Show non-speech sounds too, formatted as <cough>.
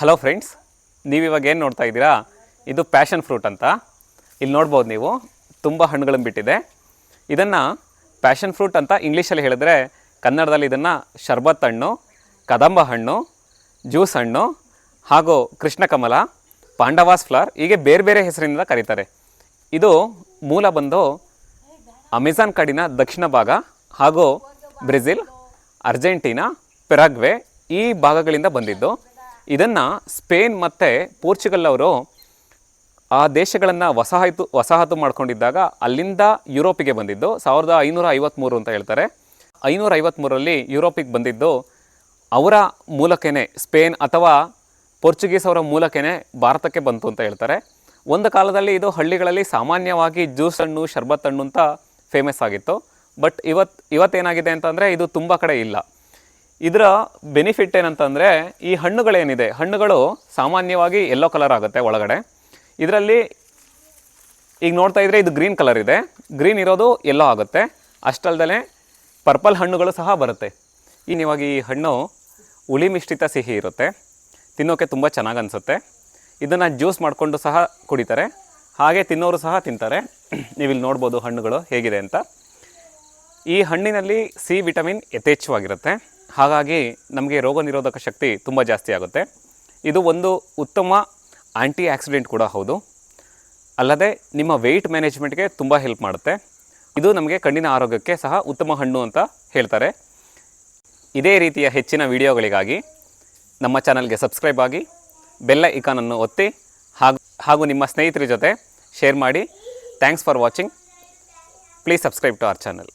Hello friends ನೀವು ಇವಾಗ ಏನು ನೋಡ್ತಾ ಇದ್ದೀರಾ? ಇದು ಪ್ಯಾಷನ್ ಫ್ರೂಟ್ ಅಂತ. ಇಲ್ಲಿ ನೋಡ್ಬೋದು ನೀವು, ತುಂಬ ಹಣ್ಣುಗಳನ್ನು ಬಿಟ್ಟಿದೆ. ಇದನ್ನು ಪ್ಯಾಷನ್ ಫ್ರೂಟ್ ಅಂತ ಇಂಗ್ಲೀಷಲ್ಲಿ ಹೇಳಿದ್ರೆ ಕನ್ನಡದಲ್ಲಿ ಇದನ್ನು ಶರ್ಬತ್ ಹಣ್ಣು, ಕದಂಬ ಹಣ್ಣು, ಜ್ಯೂಸ್ ಹಣ್ಣು, ಹಾಗೂ ಕೃಷ್ಣಕಮಲ, ಪಾಂಡವಾಸ್ ಫ್ಲವರ್ ಹೀಗೆ ಬೇರೆ ಬೇರೆ ಹೆಸರಿನಿಂದ ಕರೀತಾರೆ. ಇದು ಮೂಲ ಬಂದು ಅಮೆಜಾನ್ ಕಾಡಿನ ದಕ್ಷಿಣ ಭಾಗ ಹಾಗೂ ಬ್ರೆಜಿಲ್, ಅರ್ಜೆಂಟೀನಾ, ಪೆರಾಗ್ವೆ ಈ ಭಾಗಗಳಿಂದ ಬಂದಿದ್ದು. ಇದನ್ನು ಸ್ಪೇನ್ ಮತ್ತು ಪೋರ್ಚುಗಲ್ ಅವರು ಆ ದೇಶಗಳನ್ನು ವಸಾಹತು ವಸಾಹತು ಮಾಡ್ಕೊಂಡಿದ್ದಾಗ ಅಲ್ಲಿಂದ ಯುರೋಪಿಗೆ ಬಂದಿದ್ದು ಸಾವಿರದ ಐನೂರ ಐವತ್ತ್ಮೂರು ಅಂತ ಹೇಳ್ತಾರೆ. ಐನೂರ ಐವತ್ತ್ಮೂರರಲ್ಲಿ ಯುರೋಪಿಗೆ ಬಂದಿದ್ದು ಅವರ ಮೂಲಕನೇ, ಸ್ಪೇನ್ ಅಥವಾ ಪೋರ್ಚುಗೀಸ್ ಅವರ ಮೂಲಕನೇ ಭಾರತಕ್ಕೆ ಬಂತು ಅಂತ ಹೇಳ್ತಾರೆ. ಒಂದು ಕಾಲದಲ್ಲಿ ಇದು ಹಳ್ಳಿಗಳಲ್ಲಿ ಸಾಮಾನ್ಯವಾಗಿ ಜ್ಯೂಸ್ ಹಣ್ಣು, ಶರ್ಬತ್ ಹಣ್ಣು ಅಂತ ಫೇಮಸ್ ಆಗಿತ್ತು. ಬಟ್ ಇವತ್ತು ಇವತ್ತೇನಾಗಿದೆ ಅಂತಂದರೆ ಇದು ತುಂಬ ಕಡೆ ಇಲ್ಲ. ಇದರ ಬೆನಿಫಿಟ್ ಏನಂತಂದರೆ ಈ ಹಣ್ಣುಗಳೇನಿದೆ, ಹಣ್ಣುಗಳು ಸಾಮಾನ್ಯವಾಗಿ ಯೆಲ್ಲೋ ಕಲರ್ ಆಗುತ್ತೆ ಒಳಗಡೆ. ಇದರಲ್ಲಿ ಈಗ ನೋಡ್ತಾ ಇದ್ರೆ ಇದು ಗ್ರೀನ್ ಕಲರ್ ಇದೆ. ಗ್ರೀನ್ ಇರೋದು ಎಲ್ಲೋ ಆಗುತ್ತೆ. ಅಷ್ಟಲ್ದೇ ಪರ್ಪಲ್ ಹಣ್ಣುಗಳು ಸಹ ಬರುತ್ತೆ. ಇನ್ನಿವಾಗ ಈ ಹಣ್ಣು ಹುಳಿ ಮಿಶ್ರಿತ ಸಿಹಿ ಇರುತ್ತೆ. ತಿನ್ನೋಕ್ಕೆ ತುಂಬ ಚೆನ್ನಾಗಿ ಅನಿಸುತ್ತೆ. ಇದನ್ನು ಜ್ಯೂಸ್ ಮಾಡಿಕೊಂಡು ಸಹ ಕುಡಿತಾರೆ. ಹಾಗೆ ತಿನ್ನೋರು ಸಹ ತಿಂತಾರೆ. <clears throat> ನೀವಿಲ್ಲಿ ನೋಡ್ಬೋದು ಹಣ್ಣುಗಳು ಹೇಗಿದೆ ಅಂತ. ಈ ಹಣ್ಣಿನಲ್ಲಿ ಸಿ ವಿಟಮಿನ್ ಯಥೇಚ್ಛವಾಗಿರುತ್ತೆ. ಹಾಗಾಗಿ ನಮಗೆ ರೋಗ ನಿರೋಧಕ ಶಕ್ತಿ ತುಂಬ ಜಾಸ್ತಿ ಆಗುತ್ತೆ. ಇದು ಒಂದು ಉತ್ತಮ ಆ್ಯಂಟಿ ಆಕ್ಸಿಡೆಂಟ್ ಕೂಡ ಹೌದು. ಅಲ್ಲದೆ ನಿಮ್ಮ ವೆಯ್ಟ್ ಮ್ಯಾನೇಜ್ಮೆಂಟ್ಗೆ ತುಂಬ ಹೆಲ್ಪ್ ಮಾಡುತ್ತೆ. ಇದು ನಮಗೆ ಕಣ್ಣಿನ ಆರೋಗ್ಯಕ್ಕೆ ಸಹ ಉತ್ತಮ ಹಣ್ಣು ಅಂತ ಹೇಳ್ತಾರೆ. ಇದೇ ರೀತಿಯ ಹೆಚ್ಚಿನ ವಿಡಿಯೋಗಳಿಗಾಗಿ ನಮ್ಮ ಚಾನಲ್ಗೆ ಸಬ್ಸ್ಕ್ರೈಬ್ ಆಗಿ ಬೆಲ್ಲ ಇಕಾನನ್ನು ಒತ್ತಿ, ಹಾಗೂ ಹಾಗೂ ನಿಮ್ಮ ಸ್ನೇಹಿತರ ಜೊತೆ ಶೇರ್ ಮಾಡಿ. Thanks for watching please subscribe to our channel